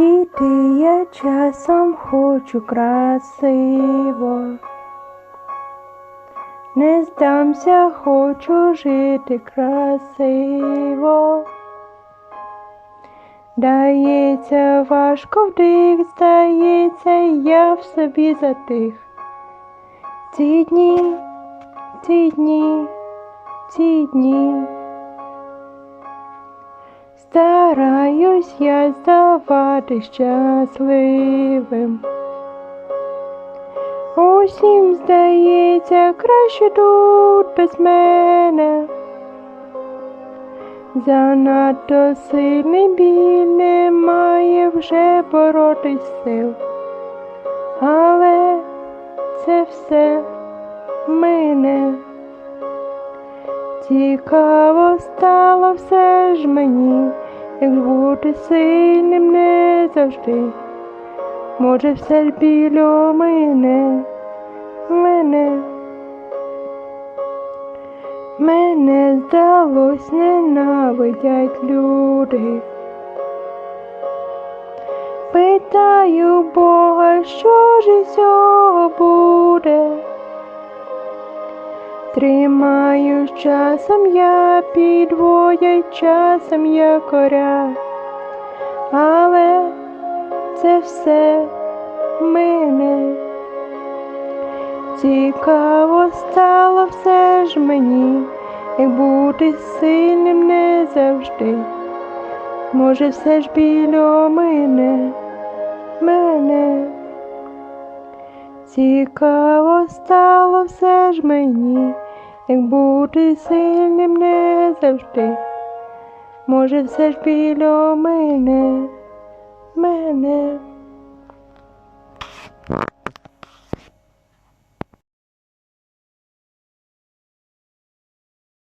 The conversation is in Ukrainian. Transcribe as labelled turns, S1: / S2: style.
S1: Іти я часом хочу красиво. Не здамся, хочу жити красиво. Дається важко вдих, здається, я в собі затих. Ці дні, ці дні, ці дні. Стараюсь я здавати щасливим. Усім здається, краще тут без мене. Занадто сильний біль немає вже боротись сил. Але Цікаво стало все ж мені, як бути сильним не завжди. Може, все ж біло мене, мене. Мене здалось, ненавидять люди. Питаю Бога, що ж із цього буде. Тримаю часом я підводять, часом я коря, але це все мине. Цікаво стало все ж мені, як бути сильним не завжди. Може, все ж біля мене, Цікаво стало все ж мені, як бути сильним не завжди. Може, все ж біля мене, мене.